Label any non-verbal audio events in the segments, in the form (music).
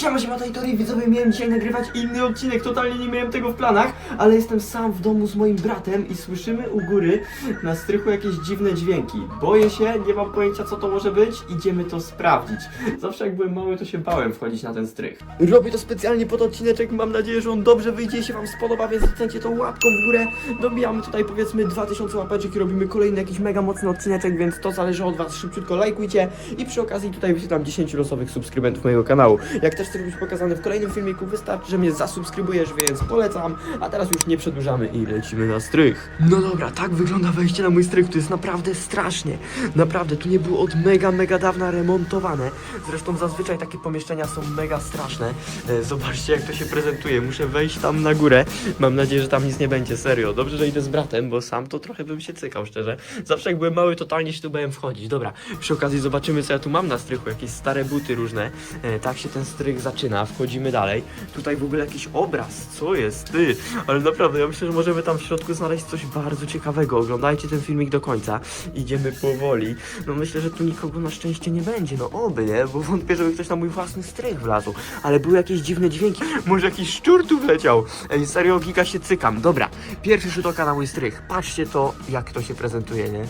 Siema, siema, to Tori, widzowie, miałem dzisiaj nagrywać inny odcinek, totalnie nie miałem tego w planach, ale jestem sam w domu z moim bratem i słyszymy u góry na strychu jakieś dziwne dźwięki. Boję się, nie mam pojęcia co to może być, idziemy to sprawdzić. Zawsze jak byłem mały, to się bałem wchodzić na ten strych. Robię to specjalnie pod odcineczek, mam nadzieję, że on dobrze wyjdzie i się wam spodoba, więc docencie tą łapką w górę. Dobijamy tutaj powiedzmy 2000 łapeczek i robimy kolejny jakiś mega mocny odcineczek, więc to zależy od was, szybciutko lajkujcie i przy okazji tutaj wyświetlam 10 losowych subskrybentów mojego kanału. Jak też chcesz być pokazany w kolejnym filmiku, wystarczy, że mnie zasubskrybujesz, więc polecam. A teraz już nie przedłużamy i lecimy na strych. No dobra, tak wygląda wejście na mój strych, to jest naprawdę strasznie. Naprawdę, tu nie było od mega, mega dawna remontowane. Zresztą zazwyczaj takie pomieszczenia są mega straszne. E, Zobaczcie jak to się prezentuje, muszę wejść tam na górę. Mam nadzieję, że tam nic nie będzie, serio. Dobrze, że idę z bratem, bo sam to trochę bym się cykał, szczerze. Zawsze jak byłem mały, totalnie się tu bałem wchodzić. Dobra, przy okazji zobaczymy co ja tu mam na strychu, jakieś stare buty różne. E, tak się ten strych zaczyna, wchodzimy dalej. Tutaj w ogóle jakiś obraz, co jest, ty? Ale naprawdę, ja myślę, że możemy tam w środku znaleźć coś bardzo ciekawego. Oglądajcie ten filmik do końca. Idziemy powoli. No myślę, że tu nikogo na szczęście nie będzie, no oby, nie? Bo wątpię, żeby ktoś na mój własny strych wlazł. Ale były jakieś dziwne dźwięki. Może jakiś szczur tu wleciał. Ej, serio, giga się cykam. Dobra, pierwszy rzut oka na mój strych. Patrzcie to, jak to się prezentuje, nie?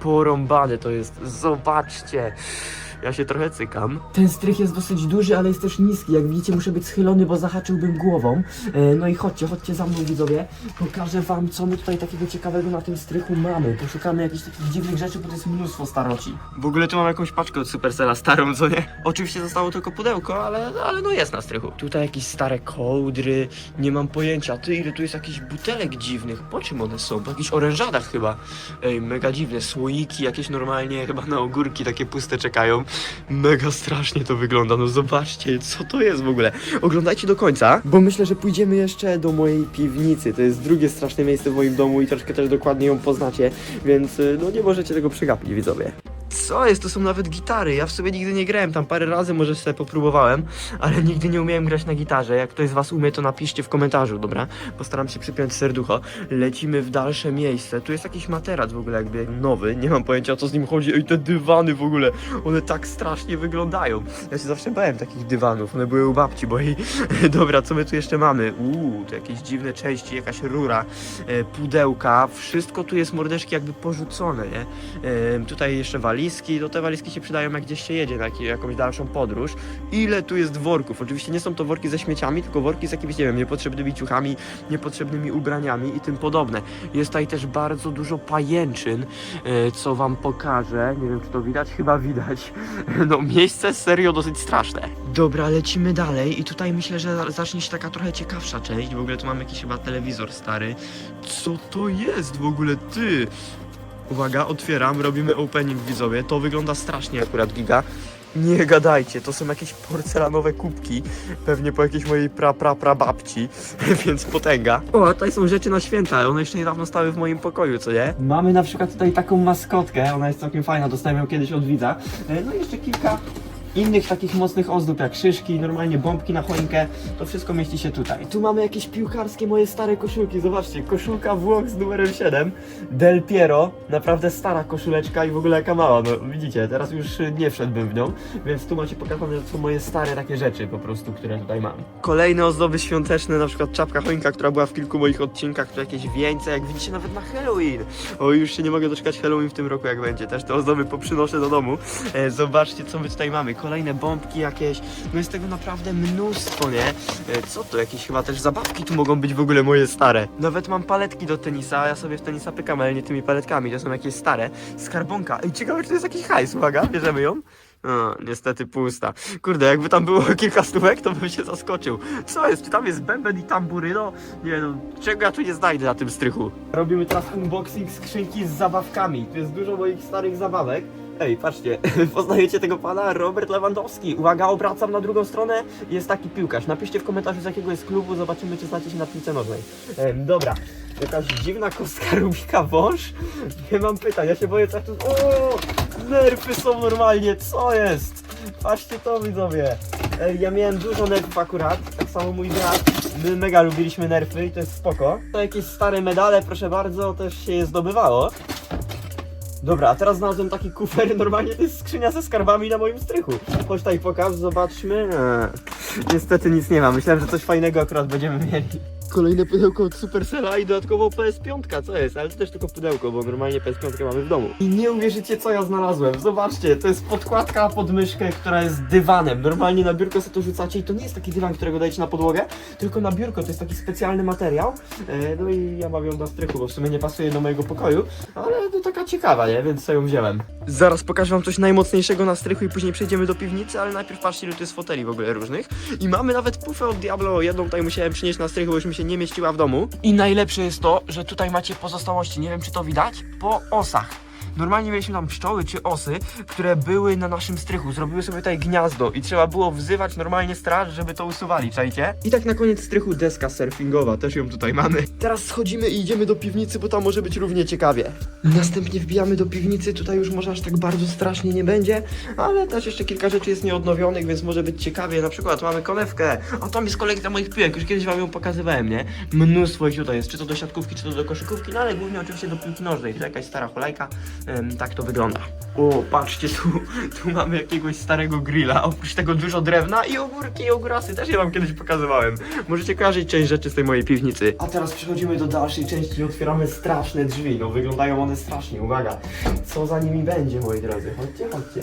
Porąbane to jest. Zobaczcie. Ja się trochę cykam. Ten strych jest dosyć duży, ale jest też niski. Jak widzicie, muszę być schylony, bo zahaczyłbym głową. E, no i chodźcie, chodźcie za mną, widzowie. Pokażę wam, co my tutaj takiego ciekawego na tym strychu mamy. Poszukamy jakichś takich dziwnych rzeczy, bo to jest mnóstwo staroci. W ogóle tu mam jakąś paczkę od Supercella starą, co nie? Oczywiście zostało tylko pudełko, ale, ale no jest na strychu. Tutaj jakieś stare kołdry, nie mam pojęcia. Ty, ile tu jest jakichś butelek dziwnych. Po czym one są? Po jakichś orężadach chyba. Ej, mega dziwne. Słoiki jakieś normalnie chyba na ogórki takie puste czekają. Mega strasznie to wygląda. No zobaczcie, co to jest w ogóle. Oglądajcie do końca, bo myślę, że pójdziemy jeszcze do mojej piwnicy. To jest drugie straszne miejsce w moim domu i troszkę też dokładnie ją poznacie, więc y, no nie możecie tego przegapić, widzowie. Co jest? To są nawet gitary. Ja w sobie nigdy nie grałem tam parę razy, może sobie popróbowałem, ale nigdy nie umiałem grać na gitarze. Jak ktoś z was umie, to napiszcie w komentarzu, dobra? Postaram się przypiąć serducho. Lecimy w dalsze miejsce. Tu jest jakiś materac w ogóle jakby nowy. Nie mam pojęcia o co z nim chodzi. Ej, te dywany w ogóle, one tak strasznie wyglądają. Ja się zawsze bałem takich dywanów. One były u babci, bo i... (laughs) Dobra, co my tu jeszcze mamy? Uuu, tu jakieś dziwne części, jakaś rura, e, pudełka. Wszystko tu jest mordeczki jakby porzucone, nie? E, tutaj jeszcze walizki, no te walizki się przydają jak gdzieś się jedzie na jak- jakąś dalszą podróż. Ile tu jest worków? Oczywiście nie są to worki ze śmieciami, tylko worki z jakimiś, nie wiem, niepotrzebnymi ciuchami, niepotrzebnymi ubraniami i tym podobne. Jest tutaj też bardzo dużo pajęczyn, e, co wam pokażę. Nie wiem, czy to widać? Chyba widać. (laughs) No, miejsce serio dosyć straszne. Dobra, lecimy dalej i tutaj myślę, że za- zacznie się taka trochę ciekawsza część. W ogóle tu mamy jakiś chyba telewizor stary. Co to jest w ogóle, ty? Uwaga, otwieram, robimy opening widzowie. To wygląda strasznie akurat giga. Nie gadajcie, to są jakieś porcelanowe kubki, pewnie po jakiejś mojej pra pra pra babci, (laughs) więc potęga. O, a tutaj są rzeczy na święta, one jeszcze niedawno stały w moim pokoju, co nie? Mamy na przykład tutaj taką maskotkę, ona jest całkiem fajna, dostałem ją kiedyś od widza. E, No i jeszcze kilka innych takich mocnych ozdób, jak szyszki, normalnie bombki na choinkę, to wszystko mieści się tutaj. Tu mamy jakieś piłkarskie moje stare koszulki, zobaczcie, koszulka Włoch z numerem 7, Del Piero, naprawdę stara koszuleczka i w ogóle jaka mała, no widzicie, teraz już nie wszedłbym w nią, więc tu macie pokazane, że to są moje stare takie rzeczy po prostu, które tutaj mam. Kolejne ozdoby świąteczne, na przykład czapka choinka, która była w kilku moich odcinkach, tu jakieś wieńce, jak widzicie nawet na Halloween. O, już się nie mogę doczekać Halloween w tym roku, jak będzie, też te ozdoby poprzynoszę do domu. E, zobaczcie, co my tutaj mamy, kolejne bombki jakieś, no jest tego naprawdę mnóstwo, nie? E, co to, jakieś chyba też zabawki tu mogą być w ogóle moje stare. Nawet mam paletki do tenisa, ja sobie w tenisa pykam, ale nie tymi paletkami, to są jakieś stare. Skarbonka, ej, ciekawe, czy to jest jakiś hajs, uwaga, bierzemy ją. O, niestety pusta. Kurde, jakby tam było (laughs) kilka stówek, to bym się zaskoczył. Co jest? Czy tam jest bęben i tamburyno? Nie no, czego ja tu nie znajdę na tym strychu? Robimy teraz unboxing skrzynki z zabawkami. Tu jest dużo moich starych zabawek. Ej, patrzcie, (laughs) poznajecie tego pana? Robert Lewandowski. Uwaga, obracam na drugą stronę. Jest taki piłkarz. Napiszcie w komentarzu z jakiego jest klubu, zobaczymy czy znacie się na piłce nożnej. Em, dobra, jakaś dziwna kostka (laughs) Rubika wąż? Nie mam pytań, ja się boję co tu... O! Nerfy są normalnie, co jest? Patrzcie to widzowie. Ej, ja miałem dużo nerfów akurat, tak samo mój brat. My mega lubiliśmy nerfy i to jest spoko. To jakieś stare medale, proszę bardzo, też się je zdobywało. Dobra, a teraz znalazłem taki kufer, normalnie to jest skrzynia ze skarbami na moim strychu. Chodź tutaj pokaż, zobaczmy. Eee, niestety nic nie ma, myślałem, że coś fajnego akurat będziemy mieli. Kolejne pudełko od Supercella i dodatkowo PS5, co jest? Ale to też tylko pudełko, bo normalnie PS5 mamy w domu. I nie uwierzycie, co ja znalazłem. Zobaczcie, to jest podkładka pod myszkę, która jest dywanem. Normalnie na biurko sobie to rzucacie i to nie jest taki dywan, którego dajecie na podłogę, tylko na biurko, to jest taki specjalny materiał. E, no i ja mam ją na strychu, bo w sumie nie pasuje do mojego pokoju, ale to taka ciekawa, nie? Więc sobie ją wziąłem. Zaraz pokażę wam coś najmocniejszego na strychu i później przejdziemy do piwnicy, ale najpierw patrzcie, ile tu jest foteli w ogóle różnych. I mamy nawet pufę od Diablo, jedną tutaj musiałem przynieść na strychu, bo już mi się nie mieściła w domu. I najlepsze jest to, że tutaj macie pozostałości, nie wiem czy to widać, po osach. Normalnie mieliśmy tam pszczoły czy osy, które były na naszym strychu, zrobiły sobie tutaj gniazdo i trzeba było wzywać normalnie straż, żeby to usuwali, czajcie? I tak na koniec strychu deska surfingowa, też ją tutaj mamy. Teraz schodzimy i idziemy do piwnicy, bo tam może być równie ciekawie. Następnie wbijamy do piwnicy, tutaj już może aż tak bardzo strasznie nie będzie, ale też jeszcze kilka rzeczy jest nieodnowionych, więc może być ciekawie. Na przykład mamy konewkę, a tam jest kolekcja moich piłek, już kiedyś wam ją pokazywałem, nie? Mnóstwo ich tutaj jest, czy to do siatkówki, czy to do koszykówki, no ale głównie oczywiście do piłki nożnej. To jakaś stara cholejka, Em, tak to wygląda. O, patrzcie, tu, tu mamy jakiegoś starego grilla, oprócz tego dużo drewna i ogórki i ogórasy, też je wam kiedyś pokazywałem. Możecie kojarzyć część rzeczy z tej mojej piwnicy. A teraz przechodzimy do dalszej części i otwieramy straszne drzwi, no wyglądają one strasznie, uwaga. Co za nimi będzie, moi drodzy? Chodźcie, chodźcie.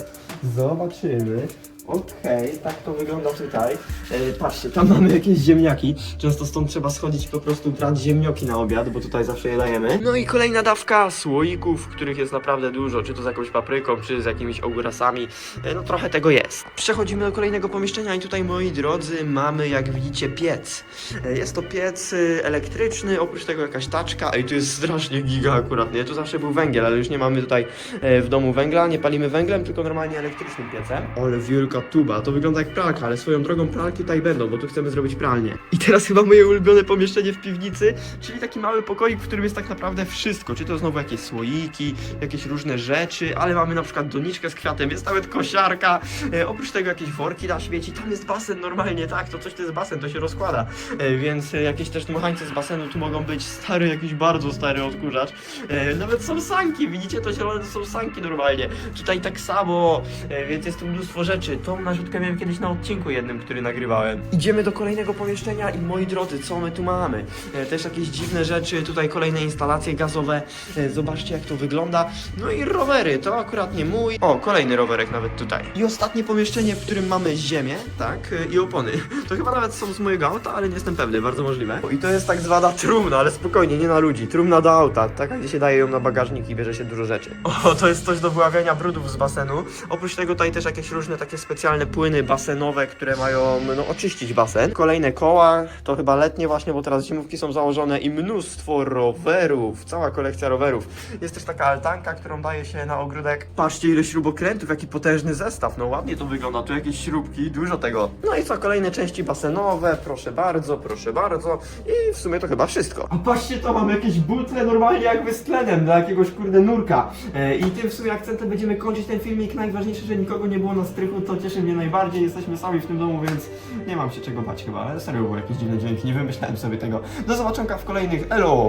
Zobaczymy. Okej, tak to wygląda tutaj. E, patrzcie, tam mamy jakieś ziemniaki. Często stąd trzeba schodzić i po prostu brać ziemnioki na obiad, bo tutaj zawsze je dajemy. No i kolejna dawka słoików, których jest naprawdę dużo, czy to z jakąś papryką, czy z jakimiś ogórasami. E, no trochę tego jest. Przechodzimy do kolejnego pomieszczenia i tutaj, moi drodzy, mamy, jak widzicie, piec. E, jest to piec e, elektryczny, oprócz tego jakaś taczka. Ej, tu jest strasznie giga akurat, nie? Tu zawsze był węgiel, ale już nie mamy tutaj e, w domu węgla, nie palimy węglem, tylko normalnie elektrycznym piecem. Ale wielka tuba, to wygląda jak pralka, ale swoją drogą pralki tutaj będą, bo tu chcemy zrobić pralnię. I teraz chyba moje ulubione pomieszczenie w piwnicy, czyli taki mały pokoik, w którym jest tak naprawdę wszystko. Czy to znowu jakieś słoiki, jakieś różne rzeczy, ale mamy na przykład doniczkę z kwiatem, jest nawet kosiarka, e, oprócz tego jakieś worki na śmieci, tam jest basen normalnie, tak, to coś to jest basen, to się rozkłada, e, więc e, jakieś też dmuchańce z basenu tu mogą być, stary, jakiś bardzo stary odkurzacz, e, nawet są sanki, widzicie, to zielone to są sanki normalnie, tutaj tak samo, e, więc jest tu mnóstwo rzeczy, tą narzutkę miałem kiedyś na odcinku jednym, który nagrywałem. Idziemy do kolejnego pomieszczenia i moi drodzy, co my tu mamy? E, też jakieś dziwne rzeczy, tutaj kolejne instalacje gazowe, e, zobaczcie jak to wygląda, no i rowery, to akurat nie mój, o, kolejny rowerek nawet tutaj. I ostatnie pomieszczenie, w którym mamy ziemię, tak, e, i opony, (laughs) to chyba nawet są z mojego auta, ale nie jestem pewny, bardzo możliwe. I to jest tak zwana trumna, ale spokojnie, nie na ludzi, trumna do auta, taka gdzie się daje ją na bagażnik i bierze się dużo rzeczy. O, to jest coś do wyławiania brudów z basenu. Oprócz tego tutaj też jakieś różne takie specjalne płyny basenowe, które mają, no, oczyścić basen. Kolejne koła, to chyba letnie właśnie, bo teraz zimówki są założone i mnóstwo rowerów, cała kolekcja rowerów. Jest też taka altanka, którą daje się na ogródek. Patrzcie ile śrubokrętów, jaki potężny zestaw, no ładnie to wygląda, tu jakieś śrubki, dużo tego. No i co, kolejne części basenowe, proszę bardzo, proszę bardzo i w sumie to chyba wszystko. A patrzcie, to mamy jakieś butle normalnie jakby z tlenem dla jakiegoś kurde nurka. E, I tym w sumie akcentem będziemy kończyć ten filmik. Najważniejsze, że nikogo nie było na strychu, to cieszy mnie najbardziej. Jesteśmy sami w tym domu, więc nie mam się czego bać chyba, ale serio były jakieś dziwne dźwięki, nie wymyślałem sobie tego. Do zobaczenia w kolejnych, elo!